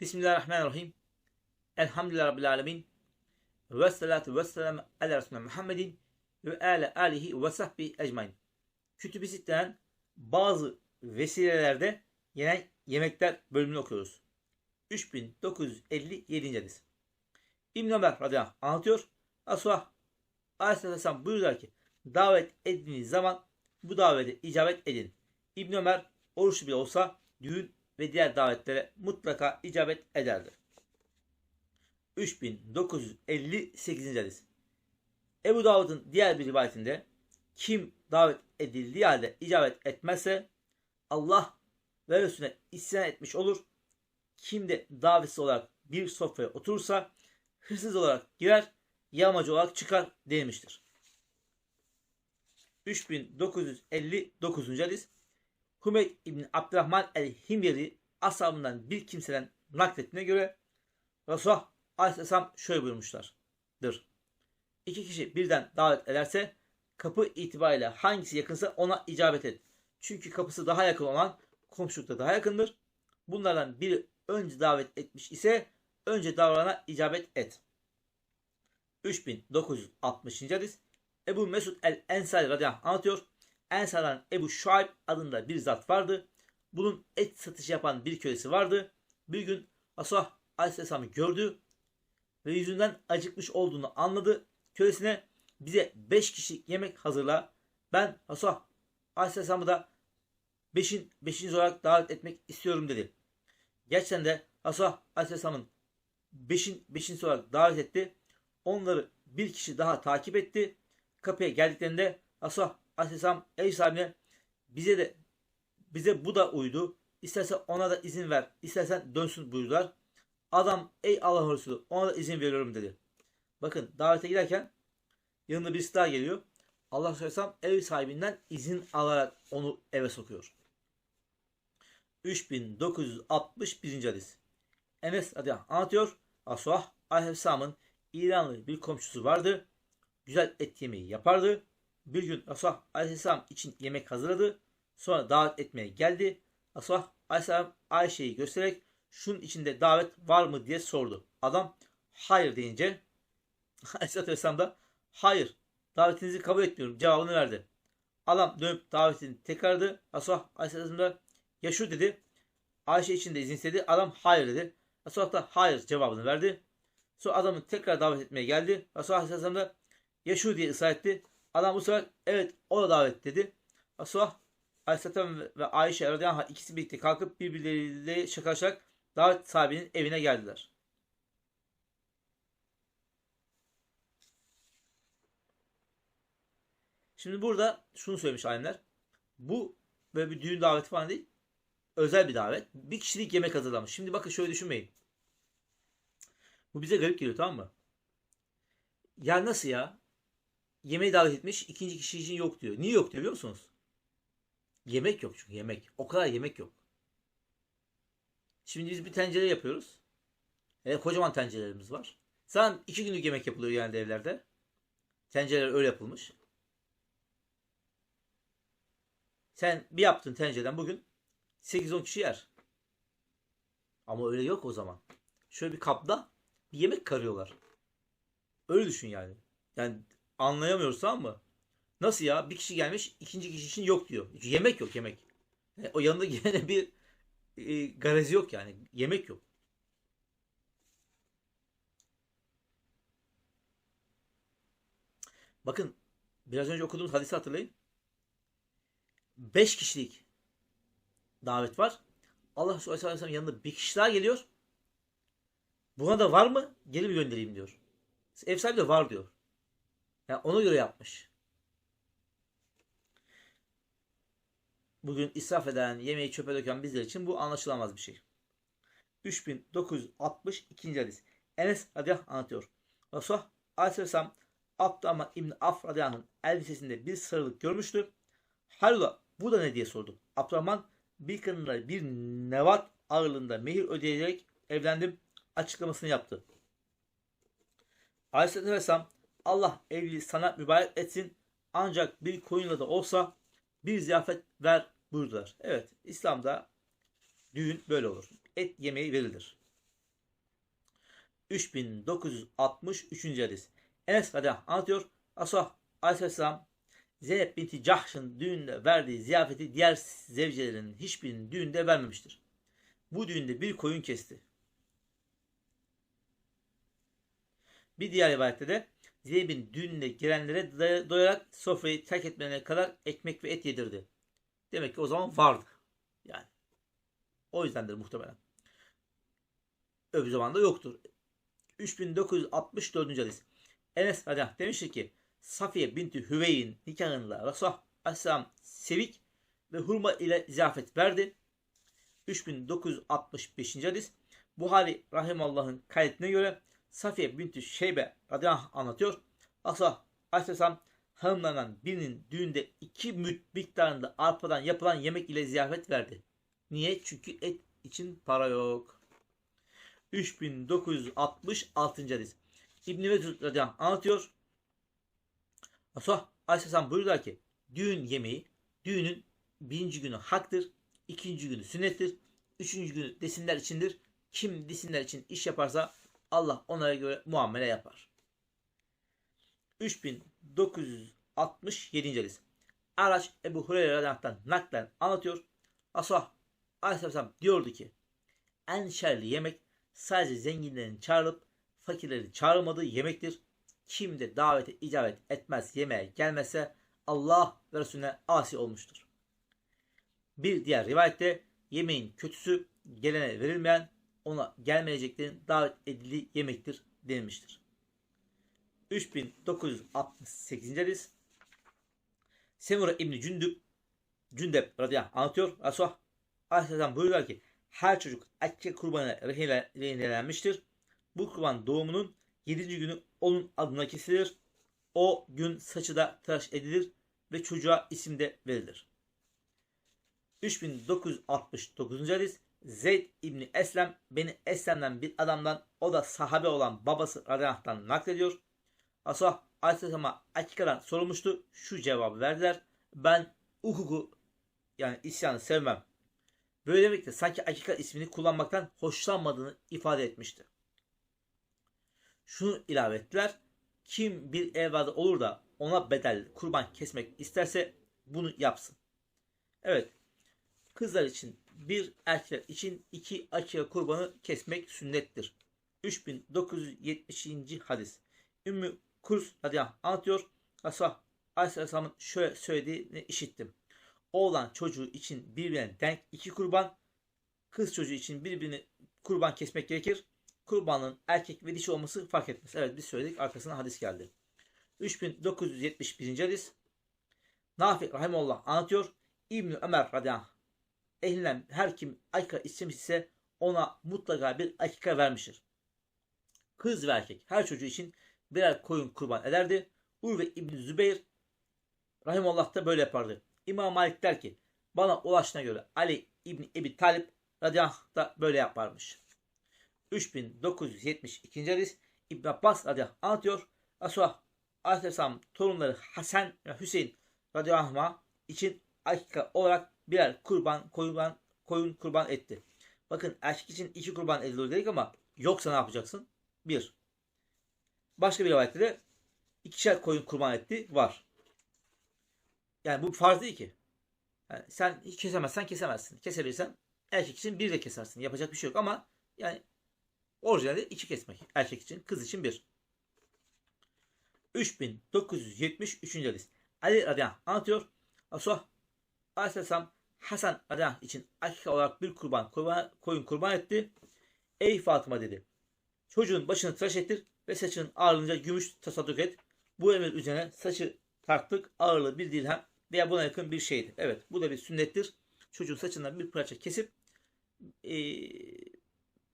Bismillahirrahmanirrahim. Elhamdülillahi Rabbil Alemin. Ve salatu ala Resulüne Muhammedin ve ala alihi ve sahbihi ecmain. Kütüb-i Sitte'den bazı vesilelerde yenen yemekler bölümünü okuyoruz. 3957. hadis. İbn Ömer radıyallahu anh anlatıyor. Asuha Aleyhisselam buyuruyor ki davet edildiğiniz zaman bu davete icabet edin. İbn Ömer oruçlu bile olsa düğün ve diğer davetlere mutlaka icabet ederdi. 3958. hadis. Ebu Davud'un diğer bir rivayetinde kim davet edildiği halde icabet etmezse Allah ve Resulüne isyan etmiş olur. Kim de davetsiz olarak bir sofraya oturursa hırsız olarak girer, yağmacı olarak çıkar denilmiştir. 3959. hadis Hümeyd İbni Abdurrahman el-Himyeri ashabından bir kimseden naklettiğine göre Resulullah Aleyhisselam şöyle buyurmuşlardır. İki kişi birden davet ederse kapı itibariyle hangisi yakınsa ona icabet et. Çünkü kapısı daha yakın olan komşulukta daha yakındır. Bunlardan biri önce davet etmiş ise önce davrana icabet et. 3960. hadis Ebu Mesud el-Ensari radıyallahu anlatıyor. Ensar'dan Ebu Şuayb adında bir zat vardı. Bunun et satışı yapan bir kölesi vardı. Bir gün Resulullah Aleyhisselam'ı gördü ve yüzünden acıkmış olduğunu anladı. Kölesine bize 5 kişilik yemek hazırla. Ben Resulullah Aleyhisselam'ı da 5'in 5. olarak davet etmek istiyorum dedi. Gerçekten de Resulullah Aleyhisselam'ın 5'in 5. olarak davet etti. Onları bir kişi daha takip etti. Kapıya geldiklerinde Resulullah Aleyhisselam ev sahibine bize de bize bu da uydu. İstersen ona da izin ver. İstersen dönsün buyurdular. Adam ey Allah Resulü ona da izin veriyorum dedi. Bakın davete giderken yanında birisi daha geliyor. Allah Aleyhisselam ev sahibinden izin alarak onu eve sokuyor. 3961. hadis. Enes radıyallahu anlatıyor. Asuah Aleyhisselam'ın İranlı bir komşusu vardı. Güzel et yemeği yapardı. Bir gün Resulullah Aleyhisselam için yemek hazırladı. Sonra davet etmeye geldi. Resulullah Aleyhisselam Ayşe'yi göstererek şunun içinde davet var mı diye sordu. Adam hayır deyince Aleyhisselatü Vesselam da hayır davetinizi kabul etmiyorum cevabını verdi. Adam dönüp davetini tekrarladı. Resulullah Aleyhisselam da ya şu dedi. Ayşe için de izin istedi. Adam hayır dedi. Resulullah da hayır cevabını verdi. Sonra adamı tekrar davet etmeye geldi. Resulullah Aleyhisselam da ya şu diye ısrar etti. Adam bu sefer evet o da davet dedi. Resulullah Aleyhisselam ve Ayşe radıyallahu ikisi birlikte kalkıp birbirleriyle şakalaşarak davet sahibinin evine geldiler. Şimdi burada şunu söylemiş alimler. Bu böyle bir düğün daveti falan değil. Özel bir davet. Bir kişilik yemek hazırlamış. Şimdi bakın şöyle düşünmeyin. Bu bize garip geliyor tamam mı? Ya nasıl ya? Yemeği davet etmiş. ikinci kişi için yok diyor. Niye yok diyor biliyor musunuz? Yemek yok çünkü yemek. O kadar yemek yok. Şimdi biz bir tencere yapıyoruz. E, kocaman tencerelerimiz var. Zaten iki günlük yemek yapılıyor yani evlerde. Tencereler öyle yapılmış. Sen bir yaptın tencereden bugün 8-10 kişi yer. Ama öyle yok o zaman. Şöyle bir kapta bir yemek karıyorlar. Öyle düşün yani. Yani anlayamıyoruz tamam mı? Nasıl ya? Bir kişi gelmiş ikinci kişi için yok diyor. Yemek yok yemek. Yani o yanında yine bir e, garezi yok yani. Yemek yok. Bakın biraz önce okuduğumuz hadisi hatırlayın. 5 kişilik davet var. Allah Resulü Aleyhisselam yanında bir kişi daha geliyor. Buna da var mı? Geri bir göndereyim diyor. Ev sahibi de var diyor. Yani ona göre yapmış. Bugün israf eden, yemeği çöpe döken bizler için bu anlaşılamaz bir şey. 3962. hadis. Enes radıyallahu anlatıyor. Resulullah aleyhisselam Abdurrahman İbni Af radıyallahu elbisesinde bir sarılık görmüştü. Hayrola bu da ne diye sordu. Abdurrahman bir kadınla bir nevat ağırlığında mehir ödeyerek evlendim açıklamasını yaptı. Aleyhisselatü Vesselam Allah evliliği sana mübarek etsin ancak bir koyunla da olsa bir ziyafet ver buyurdular. Evet İslam'da düğün böyle olur. Et yemeği verilir. 3963. hadis. Enes anh anlatıyor. Asuh aleyhisselam Zeynep binti Cahş'ın düğünde verdiği ziyafeti diğer zevcelerinin hiçbirinin düğünde vermemiştir. Bu düğünde bir koyun kesti. Bir diğer rivayette de Zeynep'in düğününe gelenlere doy- doyarak sofrayı terk etmelerine kadar ekmek ve et yedirdi. Demek ki o zaman vardı. Yani. O yüzdendir muhtemelen. Öbür zamanda yoktur. 3964. hadis. Enes radıyallahu anh demiştir ki Safiye binti Hüvey'in nikahında Resulullah Aleyhisselam sevik ve hurma ile ziyafet verdi. 3965. hadis. Buhari Rahimallah'ın kaydetine göre Safiye binti Şeybe radıyallahu anlatıyor. Resulullah Aleyhisselam hanımlarından birinin düğünde iki müd miktarında arpadan yapılan yemek ile ziyafet verdi. Niye? Çünkü et için para yok. 3966. hadis. İbn-i Vezir radıyallahu anlatıyor. Resulullah Aleyhisselam buyurdular ki düğün yemeği düğünün birinci günü haktır, ikinci günü sünnettir, üçüncü günü desinler içindir. Kim desinler için iş yaparsa Allah onlara göre muamele yapar. 3967. hadis. Araç Ebu Hureyre radıyallahu naklen anlatıyor. Resulullah Aleyhisselam diyordu ki en şerli yemek sadece zenginlerin çağrılıp fakirlerin çağrılmadığı yemektir. Kim de davete icabet etmez yemeğe gelmezse Allah ve Resulüne asi olmuştur. Bir diğer rivayette yemeğin kötüsü gelene verilmeyen ona gelmeyeceklerin davet edildiği yemektir denilmiştir. 3968. hadis Semura İbni Cündüb Cündep radıyallahu anh anlatıyor. Resulullah Aleyhisselam buyuruyor ki her çocuk erkek rehinle- rehinelenmiştir. Bu kurban doğumunun 7. günü onun adına kesilir. O gün saçı da tıraş edilir ve çocuğa isim de verilir. 3969. hadis Zeyd İbni Eslem beni Eslem'den bir adamdan o da sahabe olan babası anh'tan naklediyor. Asah Aleyhisselam'a akikadan sorulmuştu. Şu cevabı verdiler. Ben hukuku yani isyanı sevmem. Böyle demekle sanki akika ismini kullanmaktan hoşlanmadığını ifade etmişti. Şunu ilave ettiler. Kim bir evladı olur da ona bedel kurban kesmek isterse bunu yapsın. Evet. Kızlar için bir erkekler için iki akika kurbanı kesmek sünnettir. 3970. hadis. Ümmü Kurs radıyallahu anlatıyor. Resulullah Aleyhisselam'ın şöyle söylediğini işittim. Oğlan çocuğu için birbirine denk iki kurban, kız çocuğu için birbirini kurban kesmek gerekir. Kurbanın erkek ve dişi olması fark etmez. Evet biz söyledik arkasına hadis geldi. 3971. hadis. Nafi Rahimullah anlatıyor. İbni Ömer radıyallahu ehlinden her kim akika istemiş ise ona mutlaka bir akika vermiştir. Kız ve erkek her çocuğu için birer koyun kurban ederdi. Urve İbni Zübeyir Rahimullah da böyle yapardı. İmam Malik der ki bana ulaştığına göre Ali İbni Ebi Talip radıyallahu da böyle yaparmış. 3972. hadis İbn Abbas radıyallahu anlatıyor. Resulullah Aleyhisselam torunları Hasan ve Hüseyin radıyallahu için akika olarak birer kurban koyun, koyun kurban etti. Bakın erkek için iki kurban edilir dedik ama yoksa ne yapacaksın? Bir. Başka bir rivayette de ikişer koyun kurban etti. Var. Yani bu farz değil ki. Yani sen kesemezsen kesemezsin. Kesebilirsen erkek için bir de kesersin. Yapacak bir şey yok ama yani orijinalde iki kesmek. Erkek için, kız için bir. 3973. hadis. Ali radıyallahu anlatıyor. Resulullah Aleyhisselam Hasan anh için akika olarak bir kurban, kurban koyun kurban etti. Ey Fatıma dedi. Çocuğun başını tıraş ettir ve saçının ağırlığınca gümüş tasadduk et. Bu emir üzerine saçı tarttık ağırlığı bir dirhem veya buna yakın bir şeydi. Evet bu da bir sünnettir. Çocuğun saçından bir parça kesip e,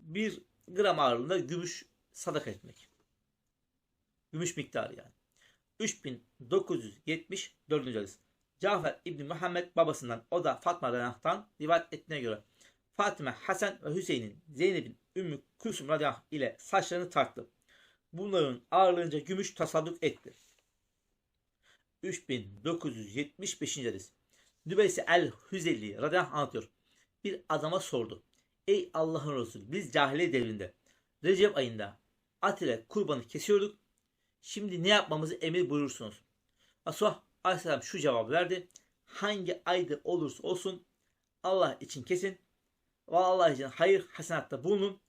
bir gram ağırlığında gümüş sadaka etmek. Gümüş miktarı yani. 3974. hadis. Cafer İbni Muhammed babasından o da Fatma Renah'tan rivayet ettiğine göre Fatime, Hasan ve Hüseyin'in Zeynep'in Ümmü Kulsum radıyallahu anh ile saçlarını tarttı. Bunların ağırlığınca gümüş tasadduk etti. 3975. hadis. Nübeysi el-Hüzeli radıyallahu anh anlatıyor. Bir adama sordu. Ey Allah'ın Resulü biz cahiliye devrinde Recep ayında at ile kurbanı kesiyorduk. Şimdi ne yapmamızı emir buyurursunuz. Resulullah Aleyhisselam şu cevabı verdi. Hangi ayda olursa olsun Allah için kesin ve Allah için hayır hasenatta bulunun.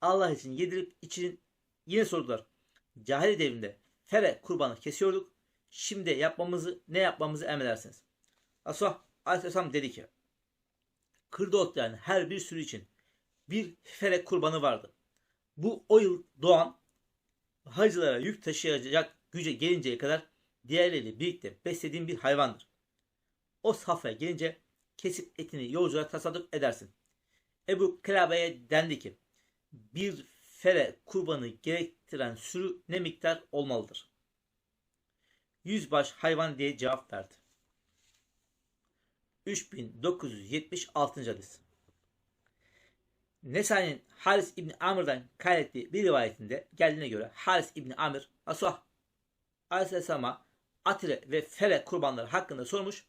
Allah için yedirip için yine sordular. Cahil devrinde fere kurbanı kesiyorduk. Şimdi yapmamızı ne yapmamızı emredersiniz. Resulullah Aleyhisselam dedi ki kırda otlayan her bir sürü için bir fere kurbanı vardı. Bu o yıl doğan hacılara yük taşıyacak güce gelinceye kadar diğerleriyle birlikte beslediğin bir hayvandır. O safhaya gelince kesip etini yolculara tasadduk edersin. Ebu Kılabe'ye dendi ki bir fere kurbanı gerektiren sürü ne miktar olmalıdır? Yüzbaş hayvan diye cevap verdi. 3976. hadis. Nesai'nin Haris İbni Amr'dan kaydettiği bir rivayetinde geldiğine göre Haris İbni Amr Asuh Aleyhisselam'a Atire ve Fere kurbanları hakkında sormuş.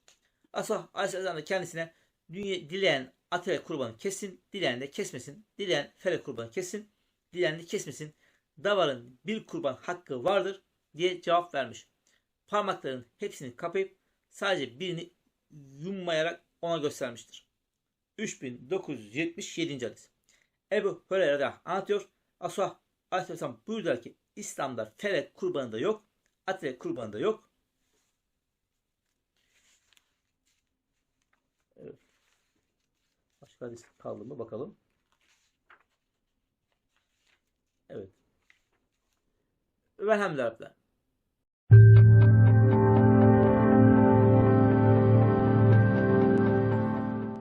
Asuh Aleyhisselam da kendisine dünya, dileyen Atire kurbanı kessin, dileyen de kesmesin, dileyen Fere kurbanı kessin, dileyen de kesmesin. Davarın bir kurban hakkı vardır diye cevap vermiş. Parmakların hepsini kapayıp sadece birini yummayarak ona göstermiştir. 3977. hadis. Ebu Hureyre anlatıyor. Asuh Aleyhisselam buyurdular ki İslam'da fere kurbanı da yok. Atire kurbanı da yok. Evet. Başka hadis kaldı mı bakalım. Evet. Velhamdülillah.